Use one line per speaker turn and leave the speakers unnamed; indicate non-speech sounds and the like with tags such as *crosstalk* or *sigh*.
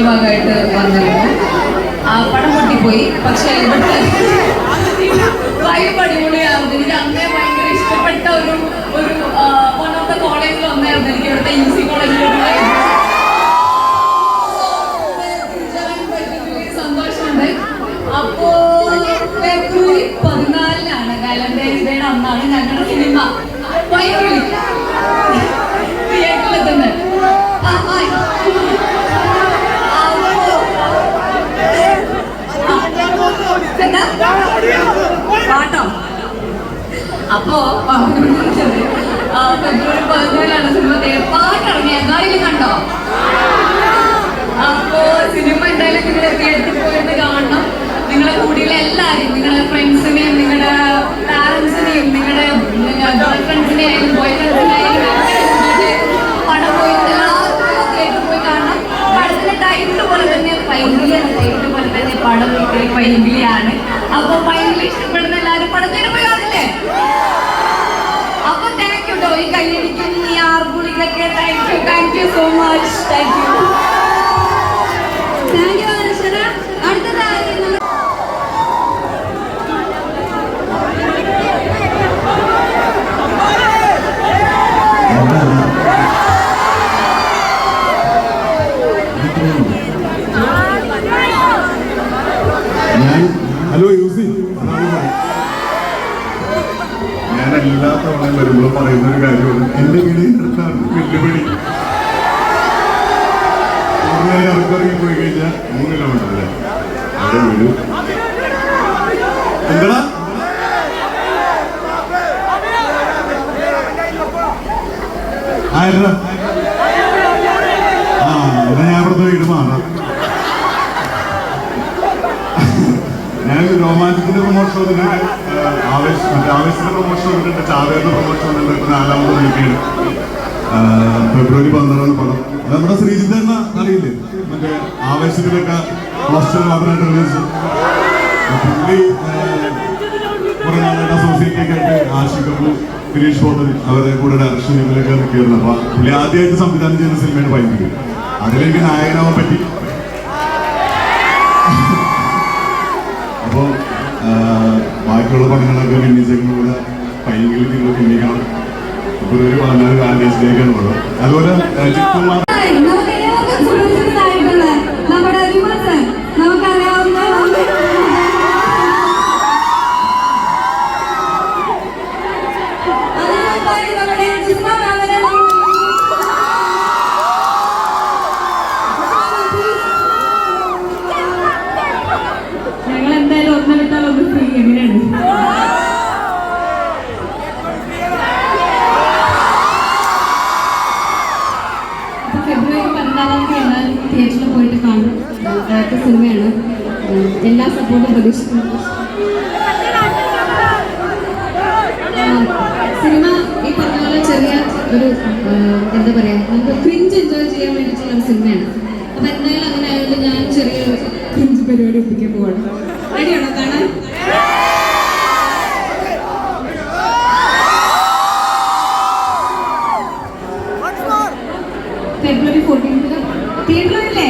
ഭാഗമായിട്ട് വന്നിരുന്നു. ആ പടം പൊട്ടിപ്പോയി. പക്ഷെ ഇവിടുത്തെ വൈബ് അടിപൊളിയായിരുന്നു. എനിക്ക് അന്നേ ഭയങ്കര ഇഷ്ടപ്പെട്ട ഒരു ഒരു വൺ ഓഫ് ദ കോളേജിൽ ഒന്നായിരുന്നു. എനിക്ക് ഇവിടുത്തെ യു സി സന്തോഷമുണ്ട്. അപ്പോ ഫെബ്രുവരി പതിനാലിനാണ് വാലന്റൈൻസ് അന്നാണ് ഞങ്ങളുടെ സിനിമ വൈകിളി തിയേറ്ററിലെത്തുന്നത് ആ, ഹായ്. അപ്പോ- എന്താ? പാട്ടോ അപ്പോ ആ, ഫെബ്രുവരി പതിനാലാണ് സിനിമ തിയേറ്റർ പാട്ടിറങ്ങിയ എന്തായാലും കണ്ടോ അപ്പോ സിനിമ എന്തായാലും നിങ്ങൾ തിയേറ്ററിൽ പോയിട്ട് കാണണം നിങ്ങളെ കൂടിയുള്ള എല്ലാവരും നിങ്ങളുടെ ഫ്രണ്ട്സിനെയും നിങ്ങളുടെ പാരൻസിനെയും നിങ്ങളുടെ ഗേൾ ഫ്രണ്ട്സിനെയും ബോയ് ഫ്രണ്ട്സിനെയും പടം പോയിട്ട് എല്ലാവരും തിയേറ്ററിൽ പോയി കാണണം പടത്തിന്റെ ടൈറ്റിൽ പോലെ തന്നെ പൈങ്കിളിയാണ് ടൈറ്റിൽ പോലെ തന്നെ പടം ഒരിക്കലും പൈങ്കിളിയാണ് അപ്പൊ പൈങ്കിളി ഇഷ്ടപ്പെടുന്ന എല്ലാവരും പടത്തിന് പോയി കാണില്ലേ? അപ്പൊ താങ്ക് യു കേട്ടോ ഈ കൈയടിക്കും ഈ ആർഗുളികളൊക്കെ thank you thank you so much thank you
എല്ലാ തവണയും വരുമ്പോൾ പറയുന്ന ഒരു കാര്യമാണ്. എന്റെ വിളി അടുത്താണ്. വെല്ലുവിളി കൂടുതലായി ഇറക്കിറങ്ങി പോയി കഴിഞ്ഞാൽ മൂന്ന് കിലോമീറ്റർ അല്ലേ? അവിടെ വീട്. എന്താ ആയിരം ആ ഞാൻ *laughs* രോമാഞ്ചത്തിന്റെ വന്നിട്ടുണ്ട് ആവേശ മറ്റേ പ്രൊമോഷൻ വന്നിട്ടുണ്ട് ചാവേറിന്റെ പ്രൊമോഷൻ വന്നിട്ടുണ്ട് നാലാമത് വിളിക്കുകയാണ് ഫെബ്രുവരി പന്ത്രണ്ടാണ് പടം. നമ്മുടെ ശ്രീജിത്ത് എന്ന അറിയില്ലേ? മറ്റേ ആവേശത്തിലൊക്കെ പോസ്റ്റർ മാത്രമായിട്ട് റിലീസ് കുറെ നാളായിട്ട് അസോസിയേറ്റ് ആയിട്ട് ആഷിഖബു ഫിനീഷ് ഫോട്ടൽ അവരുടെ കൂടെ ഡയറക്ഷൻ ഇതിലൊക്കെ നിൽക്കുകയായിരുന്നു. അപ്പൊ പുള്ളി ആദ്യമായിട്ട് സംവിധാനം ചെയ്യുന്ന സിനിമയാണ് ഭയങ്കര അതിലെനിക്ക് നായകനാവാൻ പറ്റി.
സുപരിചിതനായിട്ടുള്ള ചിന്തിക്കണം ഇപ്പൊ ഒരു നമുക്കറിയാവുന്ന അതിനുമുമ്പായി നമ്മുടെ അതുപോലെ മാമിനെ
ഞങ്ങൾ എന്തായാലും ഒന്ന് വിട്ടാൽ ഒന്ന് ഫ്രീ എങ്ങനെയാണ്
എല്ലാ സപ്പോർട്ടും പ്രതീക്ഷിക്കുന്നു. സിനിമ ഈ പറഞ്ഞ പോലെ ചെറിയ ഒരു എന്താ പറയാ നമുക്ക് ക്രിഞ്ച് എൻജോയ് ചെയ്യാൻ വേണ്ടിട്ടുള്ള ഒരു സിനിമയാണ്. അപ്പൊ എന്തായാലും അങ്ങനെ ആയതുകൊണ്ട് ഞാൻ ചെറിയ ക്രിഞ്ച് പരിപാടി ഒപ്പിക്കാൻ പോവാണ്. റെഡിയാണോ? കാണാൻ ഫെബ്രുവരി ഫോർട്ടീൻത്തിന് തിയേറ്ററിലല്ലേ